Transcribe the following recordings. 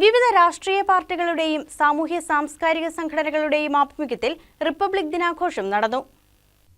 വിവിധ രാഷ്ട്രീയ പാർട്ടികളുടെയും സാമൂഹ്യ സാംസ്കാരിക സംഘടനകളുടെയും ആഭിമുഖ്യത്തിൽ റിപ്പബ്ലിക് ദിനാഘോഷം നടന്നു.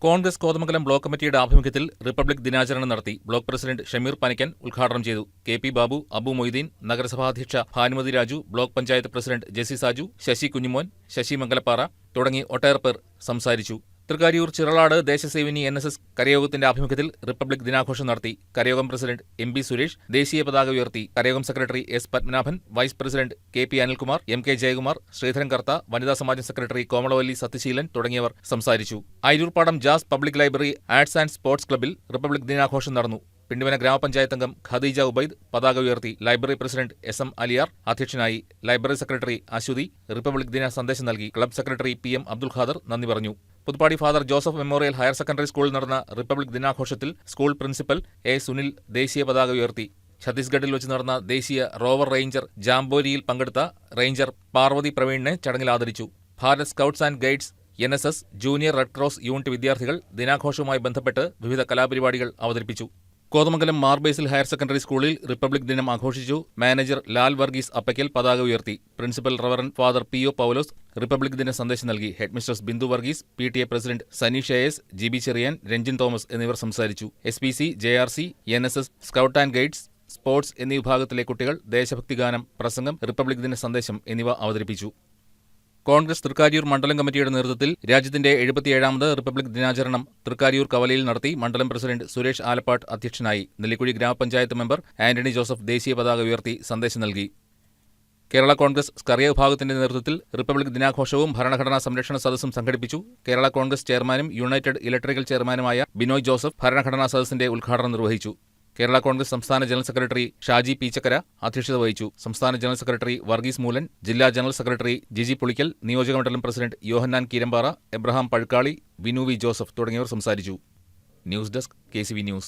കോൺഗ്രസ് കോതമംഗലം ബ്ലോക്ക് കമ്മിറ്റിയുടെ ആഭിമുഖ്യത്തിൽ റിപ്പബ്ലിക് ദിനാചരണം നടത്തി ബ്ലോക്ക് പ്രസിഡന്റ് ഷമീർ പനിക്കൻ ഉദ്ഘാടനം ചെയ്തു. കെ പി ബാബു അബു മൊയ്തീൻ നഗരസഭാധ്യക്ഷ ഭാനുമതി രാജു ബ്ലോക്ക് പഞ്ചായത്ത് പ്രസിഡന്റ് ജെസി സാജു ശശി കുഞ്ഞുമോൻ ശശി മംഗലപ്പാറ തുടങ്ങി ഒട്ടേറെ പേർ സംസാരിച്ചു. Thrikkariyoor Chiraladu Deshasevini N S S കരയോഗത്തിന്റെ ആഭിമുഖ്യത്തിൽ റിപ്പബ്ലിക് ദിനാഘോഷം നടത്തി കരയോഗം പ്രസിഡന്റ് എം പി സുരേഷ് ദേശീയ പതാക ഉയർത്തി കരയോഗം secretary S Padmanabhan vice president K P Anilkumar M K Jayakumar Sreedharan Kartha വനിതാ സമാജം സെക്രട്ടറി കോമളവല്ലി സത്യശീലൻ തുടങ്ങിയവർ സംസാരിച്ചു. Ayiroorppadam Jazz public library arts and sports ക്ലബ്ബിൽ റിപ്പബ്ലിക് ദിനാഘോഷം നടന്നു. പിണ്ടിവന ഗ്രാമപഞ്ചായത്ത് അംഗം ഖദീജ ഉബൈദ് പതാക ഉയർത്തി library president S M Aliyar അധ്യക്ഷനായി ലൈബ്രറി സെക്രട്ടറി അശ്വതി റിപ്പബ്ലിക് ദിന സന്ദേശം നൽകി. Club secretary P M Abdul Khader നന്ദി പറഞ്ഞു. Puthuppadi father Joseph memorial higher secondary സ്കൂളിൽ നടന്ന റിപ്പബ്ലിക് ദിനാഘോഷത്തിൽ സ്കൂൾ പ്രിൻസിപ്പൽ എ സുനിൽ ദേശീയ പതാക ഉയർത്തി. ഛത്തീസ്ഗഡിൽ വെച്ച് നടന്ന ദേശീയ റോവർ റേഞ്ചർ ജാംബോരിയിൽ പങ്കെടുത്ത റേഞ്ചർ പാർവതി പ്രവീണിനെ ചടങ്ങിൽ ആദരിച്ചു. Bharat scouts and guides N S S junior red cross unit വിദ്യാർത്ഥികൾ ദിനാഘോഷവുമായി ബന്ധപ്പെട്ട് വിവിധ കലാപരിപാടികൾ അവതരിപ്പിച്ചു. Kothamangalam Mar Basil higher secondary സ്കൂളിൽ റിപ്പബ്ലിക് ദിനം ആഘോഷിച്ചു. മാനേജർ ലാൽ വർഗീസ് അപ്പയ്ക്കൽ പതാക ഉയർത്തി. Principal reverend father P O Paulose republic ദിന സന്ദേശം നൽകി. Headmistress Bindu Varghese P T A president Saneesh S G B Cherian Ranjin Thomas എന്നിവർ സംസാരിച്ചു. S P C J R C N S S scout and guides sports എന്നീ വിഭാഗത്തിലെ കുട്ടികൾ ദേശഭക്തിഗാനം പ്രസംഗം republic ദിന സന്ദേശം എന്നിവ അവതരിപ്പിച്ചു. കോൺഗ്രസ് തൃക്കാര്യൂർ മണ്ഡലം കമ്മിറ്റിയുടെ നേതൃത്വത്തിൽ രാജ്യത്തിന്റെ എഴുപത്തിയേഴാമത് റിപ്പബ്ലിക് ദിനാചരണം തൃക്കാര്യൂർ കവലയിൽ നടത്തി മണ്ഡലം പ്രസിഡന്റ് സുരേഷ് ആലപ്പാട്ട് അധ്യക്ഷനായി നെല്ലിക്കുഴി ഗ്രാമപഞ്ചായത്ത് മെമ്പർ ആന്റണി ജോസഫ് ദേശീയ പതാക ഉയർത്തി സന്ദേശം നൽകി. കേരള കോൺഗ്രസ് സ്കറിയ വിഭാഗത്തിന്റെ നേതൃത്വത്തിൽ റിപ്പബ്ലിക് ദിനാഘോഷവും ഭരണഘടനാ സംരക്ഷണ സദസ്സും സംഘടിപ്പിച്ചു. കേരള കോൺഗ്രസ് ചെയർമാനും യുണൈറ്റഡ് ഇലക്ട്രിക്കൽ ചെയർമാനുമായ ബിനോയ് ജോസഫ് ഭരണഘടനാ സദസ്സിന്റെ ഉദ്ഘാടനം നിർവഹിച്ചു. കേരള കോൺഗ്രസ് സംസ്ഥാന ജനറൽ സെക്രട്ടറി ഷാജി പീച്ചക്കര അധ്യക്ഷത വഹിച്ചു. സംസ്ഥാന ജനറൽ സെക്രട്ടറി വർഗീസ് മൂലൻ ജില്ലാ ജനറൽ സെക്രട്ടറി ജിജി പുളിക്കൽ നിയോജകമണ്ഡലം president Yohannan Keerampara Abraham Pazhukkali Vinu V Joseph തുടങ്ങിയവർ സംസാരിച്ചു. News desk K news.